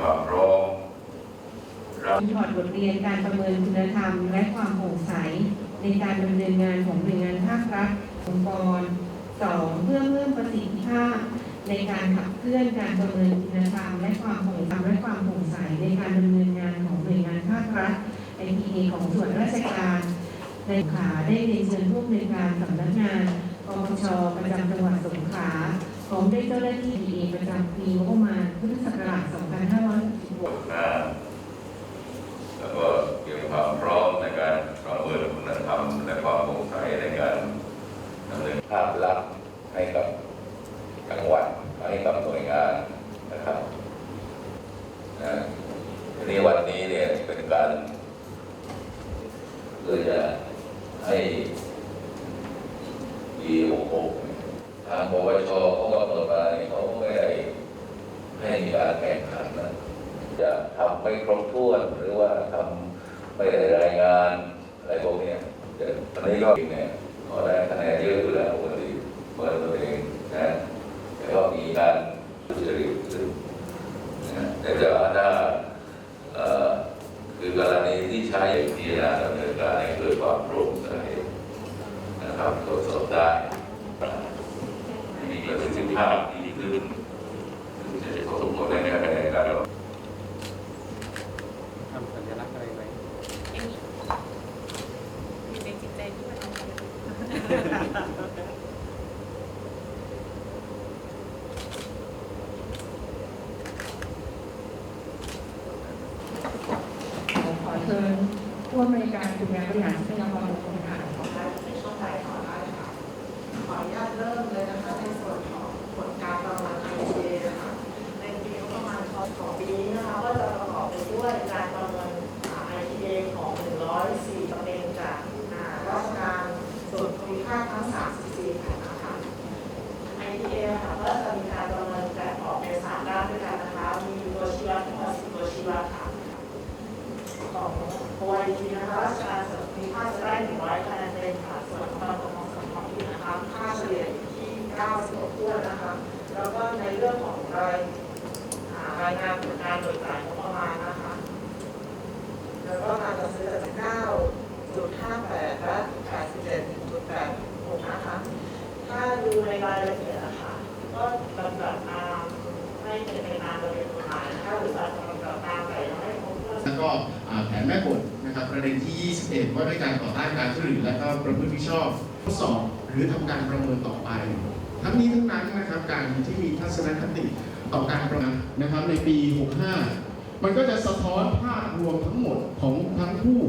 ความพร้อมรับถอดบทเรียนการประเมินคุณธรรม และความโปร่งใส ในการดำเนินงานของหน่วยงานภาครัฐองค์กรสองเพื่อเพิ่มประสิทธิภาพ ในการขับเคลื่อนการประเมินคุณธรรม และความโปร่งใสและความโปร่งใสในการดำเนินงานของหน่วยงานภาครัฐ IPA ของส่วนราชการ ในขาได้เรียนเชิญผู้อำนวยการสำนักงานกปชประจำจังหวัดสงขลาพร้อมด้วยเจ้าหน้าที่ IPA ประจำปีงบประมาณพุทธศักราช 2566 หน้าแล้วก็เตรียมความพร้อมในการประเมินคุณธรรมและความโปร่ง ใสในการดำเนินภาพลักษณ์ให้กับจังหวัดให้กับหน่วยงานนะครับนะทีนี้วันนี้เนี่ยเป็นการเพื่อจะให้ปี66ทางปวชเขาก็เปิดมาเนี่ยเขาไม่ได้ให้มีการแข่งขันนะจะทำไม่ครบถ้วนหรือว่าทำไม่ได้รายงานอะไรพวกเนี้ย แต่ตอนนี้ก็เนี่ยก็ได้คะแนนเยอะอยู่แล้วปกติเปิดตัวเองนะแต่ก็มีการทุจริตขึ้นนะแต่จะว่าถ้าเอ่อคือกรณีที่ใช้พิจารณาดำเนินการให้เกิดความโปร่งใสนะครับตรวจสอบได้มีประสิทธิภาพดีขึ้นซึ่งจะส่งผลในการดำเนินการ ทำสัญลักษณ์อะไรไว้ มีในจิตใจที่มันเอา ขอเชิญผู้อำนวยการดูงานบริหารทรัพยากรบุคคลค่ะในช่วงบ่ายต่อได้ค่ะ ขออนุญาตเริ่มเลยนะคะในส่วนของผลการประเมิน ITA นะคะ ในปีงบประมาณของปีนี้นะคะก็จะประกอบไปด้วยการประเมิน ITA ของ 104ตำแหน่งจากอ่าราชการส่วนภูมิภาค ทั้ง34แห่งนะคะ ITA ค่ะก็จะมีการประเมินแบบออกเป็นสามด้านด้วยกันนะคะ มีตัวชี้วัดทั้งหมด10ตัวชี้วัดค่ะของโอไอทีนะคะราชการส่วนภูมิภาจะได้100คะแนนเต็มค่ะส่วนของการปกครองส่วนท้องถิ่นนะคะค่าเฉลี่ยอยู่ที่90ถ้วนนะคะ แล้วก็ในเรื่องของรายรายงานผลการเบิกจ่ายงบประมาณนะคะ แล้วก็การจัดซื้อจัดจ้าง9.58 และ 87.86 นะคะ ถ้าดูใน รายละเอียดนะคะก็ลำดับตามไม่เป็นไปตามระเบียบกฎหมายนะคะหรืออาจจะลำดับตามแต่ยังไม่ครบถ้วนแล้วก็อ่าแผนแม่บทนะครับประเด็นที่ 21 ว่าด้วยการต่อต้านการทุจริตและก็ประพฤติมิชอบทดสอบหรือทำการประเมินต่อไป ทั้งนี้ทั้งนั้นนะครับการที่มีทัศนคติต่อการประเมินนะครับในปี 65 มันก็จะสะท้อนภาพรวมทั้งหมดของทั้งผู้